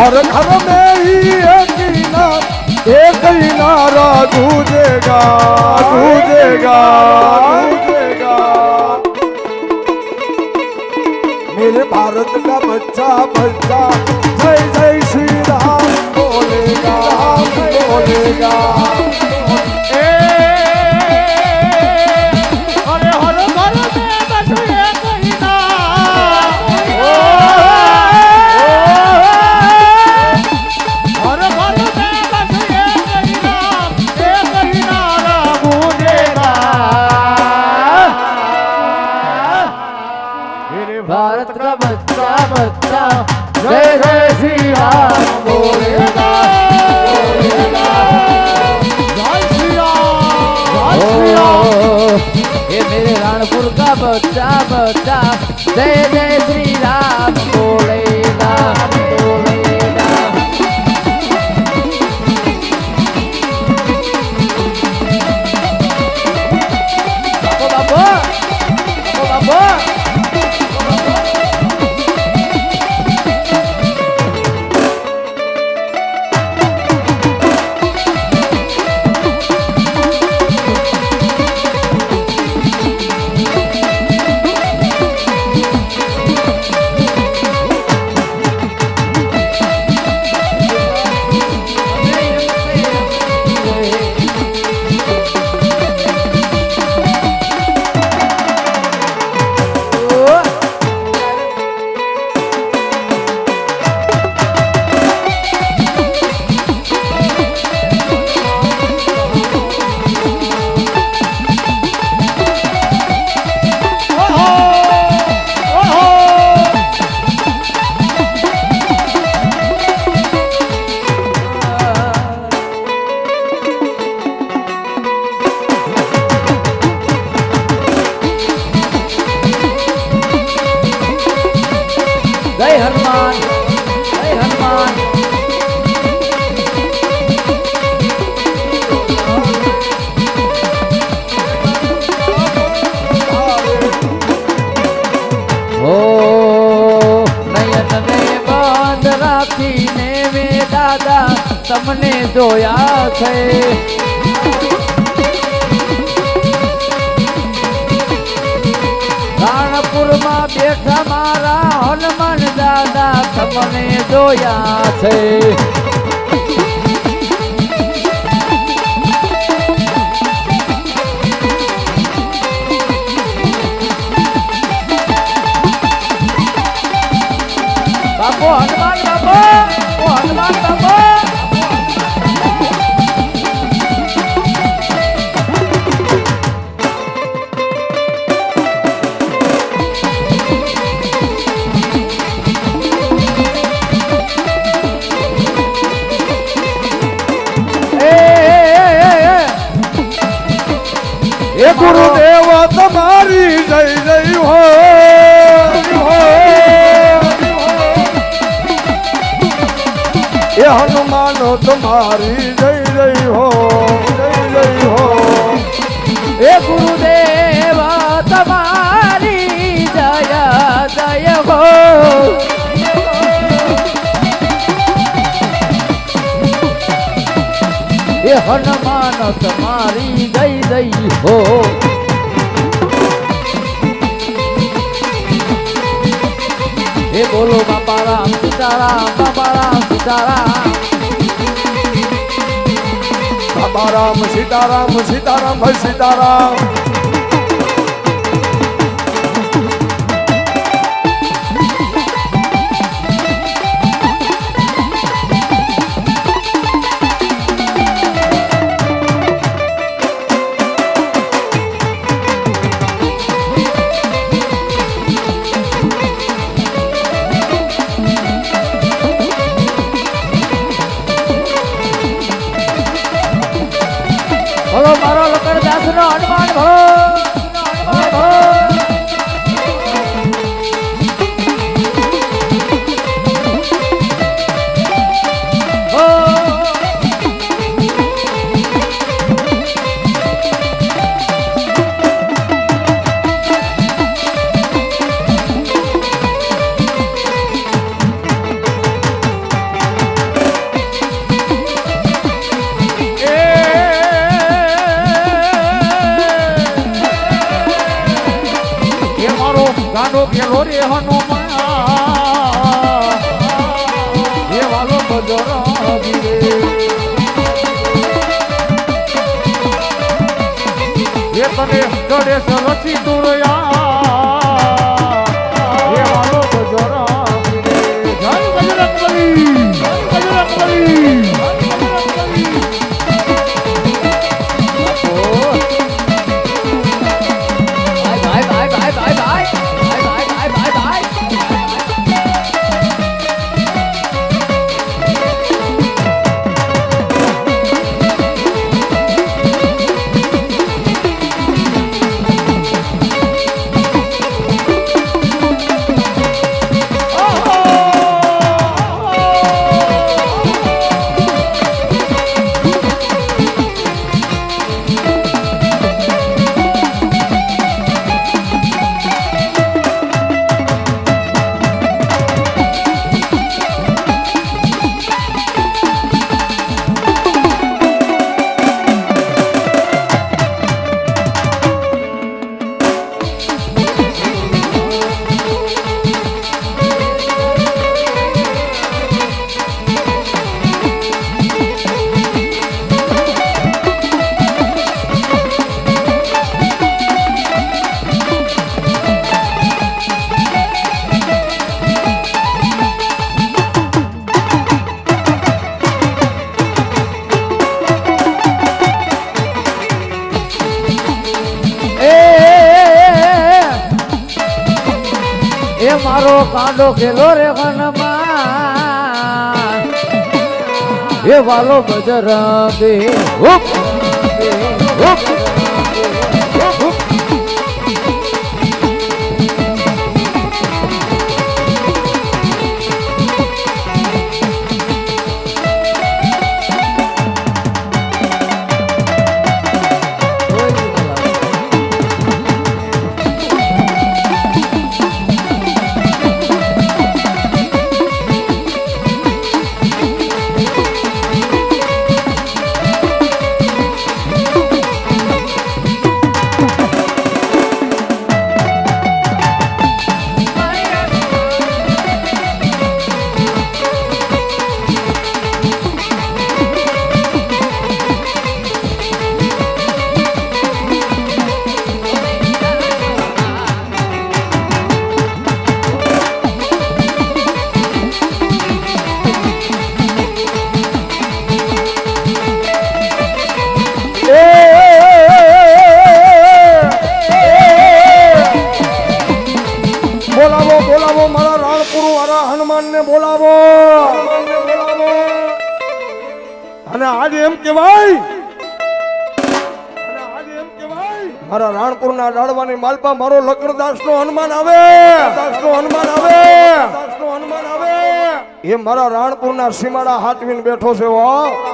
हर घर में ही एक ही नाम एक ही नारा गूंजेगा गूंजेगा गूंजेगा मेरे भारत का बच्चा बच्चा जय जय श्री राम बोलेगा बोलेगा બધા બધા. જય જય શ્રી રામ બોલે. તમને જોયા છે. રાણપુરમાં બેઠા મારા હનુમાન દાદા તમને જોયા છે. ગુરુદેવ, તમારી જય જય હો એ હનુમાનો, તમારી જય જય હો, જય જય હો. એ ગુરુદેવ હનુમાન તમારી જય જય હો. એ બોલો બાપા રામ સીતારામ બાપા રામ સીતારામ. બાપા રામ સીતારામ સીતારામ, ભાઈ સીતારામ. કાંડો ગેલો રે હનુમાન. એ વાલો બજરંગી રે. એ તને ગણેશ રચી તુળયા એ વાલો બજરંગી કાંડો ખેલો રે વનમાં. એ વાલો બજરંગી ના ડાળવાની માલપા મારો લકડદાસ નો હનુમાન આવે. દાસ નો હનુમાન આવે. દાસ નો હનુમાન આવે. એ મારા રાણપુર ના સીમાડા હાથવીને બેઠો છે વો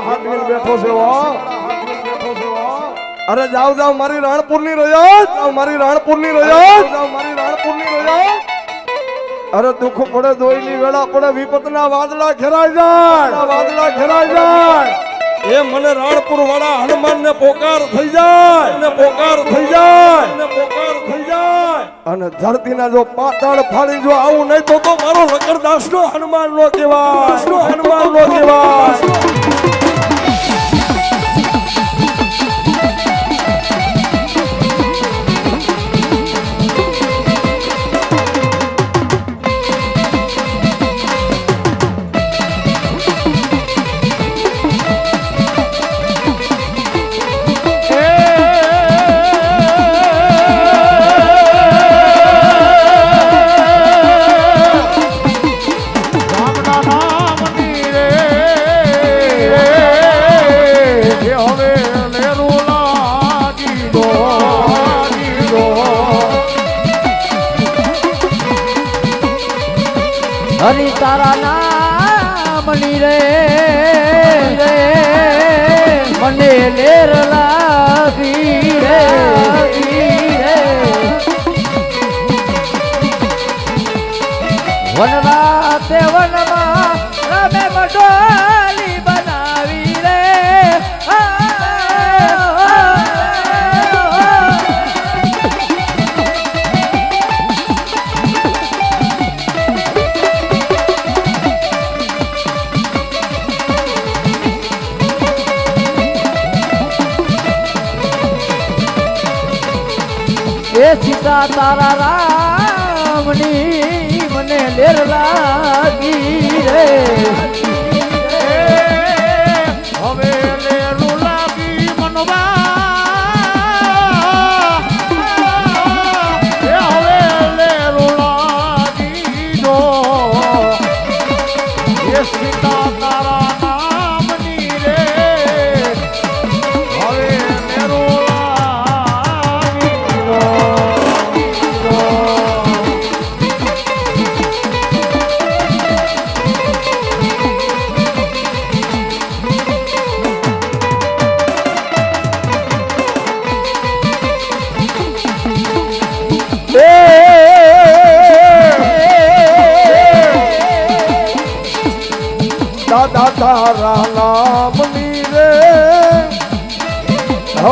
હાથવીને બેઠો છે વો અરે જાવ જાવ મારી રાણપુરની જાવ મારી રાણપુરની જાવ મારી રાણપુરની રજત. અરે દુઃખ પડે દોઈની વેળા પડે વિપતના વાદળા ઘેરાઈ જાય. વાદળા ઘેરાઈ જાય. એ મને રાણપુર વાળા હનુમાન ને પોકાર થઈ જાય. ને પોકાર થઈ જાય. ને પોકાર થઈ જાય. અને ધરતીના જો પાતાળ ફાડી જો આવું નહીં તો તો મારો લકડદાસ નો હનુમાન નો કહેવાય. હનુમાન નો કહેવાય. હરી તારા નામની રે મને લેર લાગી રે વનરાતે વનમાં રમે મટો એ સીતા તારા રામની મને લેર લાગી રે.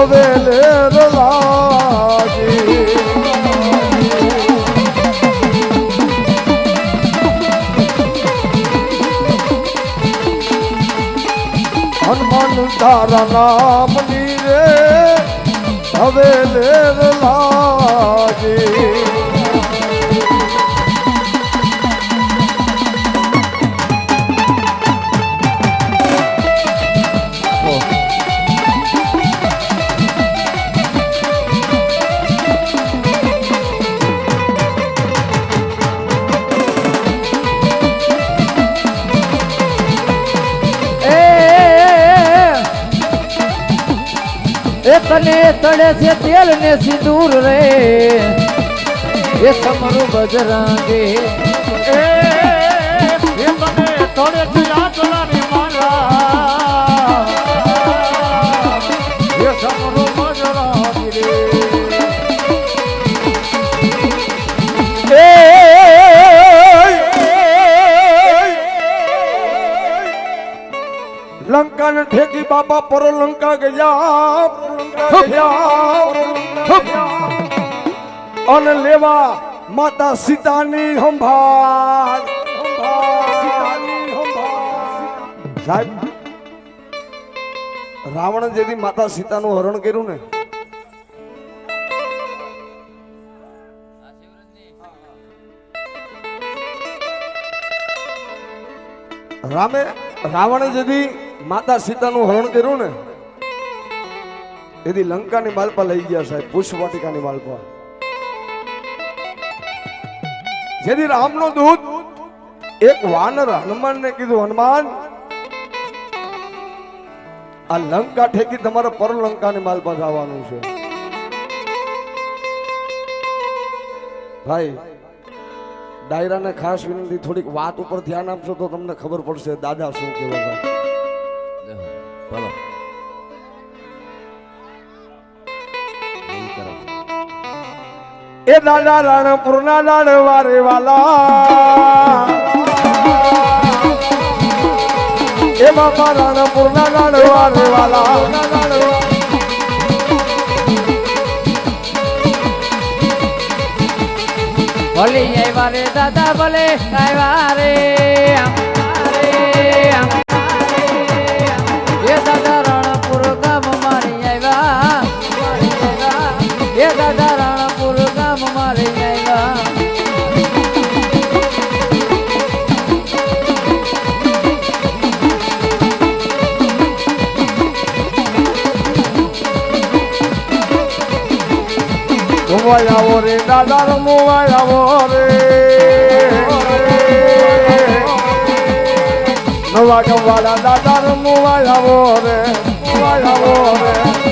હવે લેર લાગી હનુમાન તારા નામની રે હવે લેર લાગી તળે છે તેલ ને સિંદૂર રે. એ તમારું બજરાંગે. એ થોડે થયા ચલાની મારા. એ રે લંકા ને ઠેકી બાપા પરો લંકા ગયા. અને લેવા માતા સીતાની સંભાળ સાહેબ, રાવણ જેથી માતા સીતાનું હરણ કર્યું ને? રામે રાવણે જેથી માતા સીતાનું હરણ કર્યું ને? એથી લંકાની માલપા લઈ ગયા સાહેબ પુષ્પવાટિકાની માલપા. જેથી રામનો દૂત એક વાનર હનુમાનને કીધું, હનુમાન, આ લંકા ઠેકી તમારે પરલંકાની માલપા જવાનું છે. ભાઈ, ડાયરાને ખાસ વિનંતી, થોડીક વાત ઉપર ધ્યાન આપશો તો તમને ખબર પડશે, દાદા શું કહેવા બોલો. એ દાદા રાણપુરના લાડવા રે વાલા. એ બાપા રાણપુરના લાડવા રે વાલા. ભલે આવ્યા રે દાદા ભલે આવ્યા રે, રમવાય આવો રે દાદા રમવાય આવો રે નવા ગવાલા દાદા રમવાય આવો રે આવો રે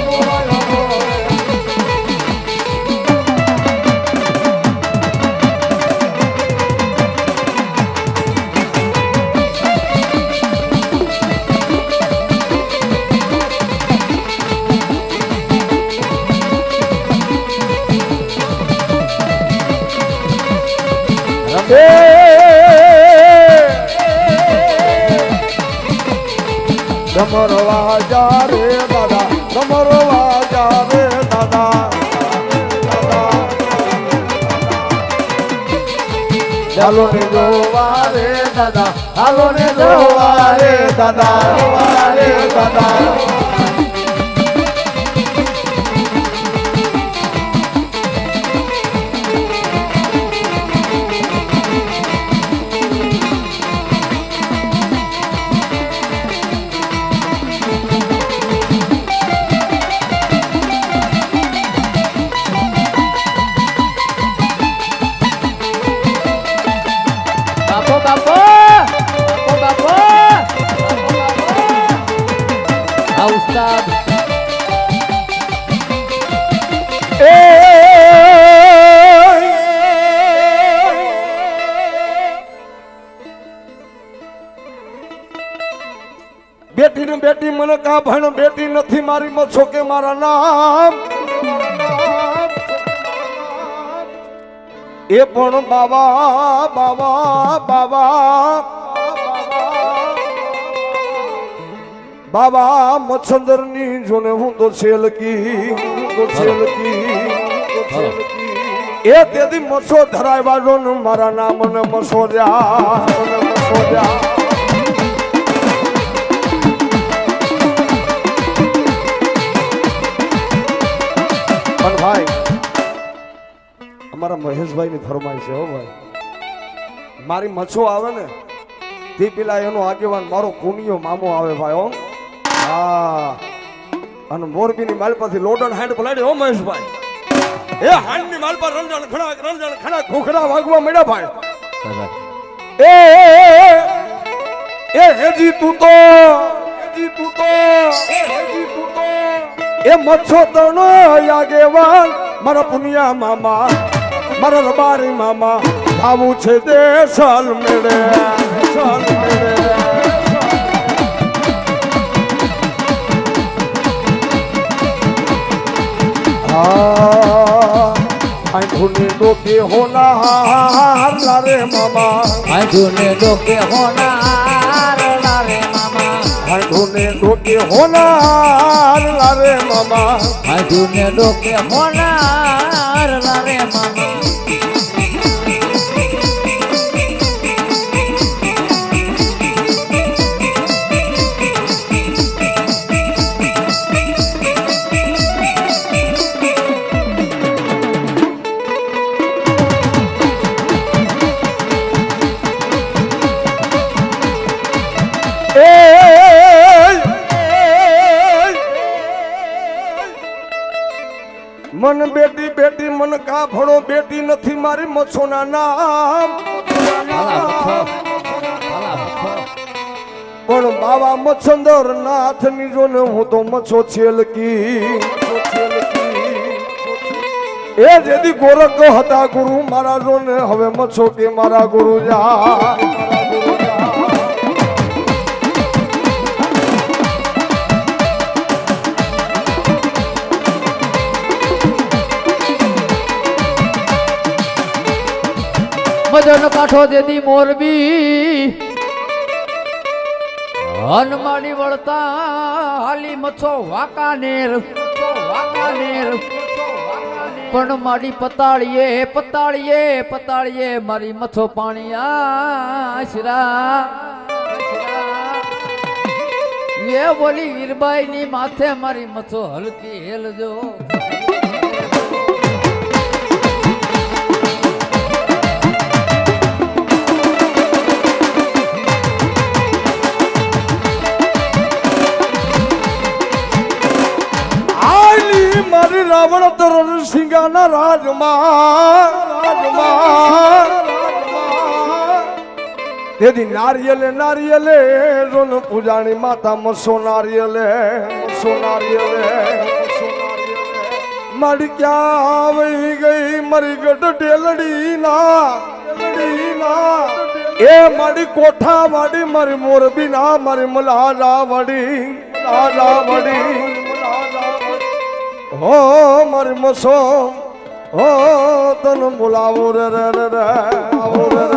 રમરવા જા રે દાદા રમરવા જા રે દાદા. ચાલો ને જોવા રે દાદા, હાલો ને જોવા રે દાદા દાદા. મારી છો કે મારા નામ. એ પણ બાવા બાવા બાવા. બાબા મચ્છંદરની જોને હું તો છેલકી છેલકી. એ તેથી મસો ધરાવ્યા મારા નામ ને મસો જા મસો રહ્યા પણ ભાઈ, અમારા મહેશભાઈ ની ફરમાઈ છે હો ભાઈ. મારી મચ્છો આવે ને, તે પેલા એનો આગેવાન મારો કુનિયો મામો આવે ભાઈ હો. હા. અને મોરબીની માલપાથી લોડન હાંડ પલાડી હો મહેશભાઈ. એ હાંડની માલપા રણજણ ખડા રણજણ ખડા ખોખડા વાગવા મળ્યા ભાઈ. એ એ, હેજી તું તો, હેજી તું તો, હેજી તો એ મચ્છો તણો આગેવાન મારા પુનિયા મામા, મારા રબારી મામા, આવું છે તે સાલ મેળે સાલ મેળે. આંધુને ડોકે હોનાર લારે મામા. આંધુને ડોકે હોનાર લારે મામા. આંખોને ડોકે હોનાર લારે મામા. આંધુને ડોકે હોનાર લારે મામા. નથી মছনা મચ્છો પણ બાવા મચ્છંદર નાથની જો ને હું તો મચ્છો છેલકી. એ જેથી ગોરખ હતા ગુરુ, મારા જો ને હવે મચ્છો કે મારા ગુરુ જા મદન કાઠો દેદી મોરબી હનમાડી વળતા હાલી મચ્છો વાકાનેર વાકાનેર. પણ માડી પતાળીએ પતાળીએ પતાળીએ મારી મચ્છો પાણી આશરા એ બોલી વીરબાઈ ની માથે મારી મચ્છો હલકી હેલજો. મારી રાવણ તર સિંગાના રાજમાં રાજમાં. તેથી નારિયેલે નારિયેલે, રોન પૂજાણી માતા મસો નારિયેલે મસો નારિયેલે. મારી ક્યાં આવી ગઈ મારી ગઢ ડેલડી ના એ મારી કોઠા વાડી મારી મોરબી ના મારી મલાજા વાડી મલાજા વાડી હો મારી મસો હો તન બોલાવો રે રે રે આવો રે.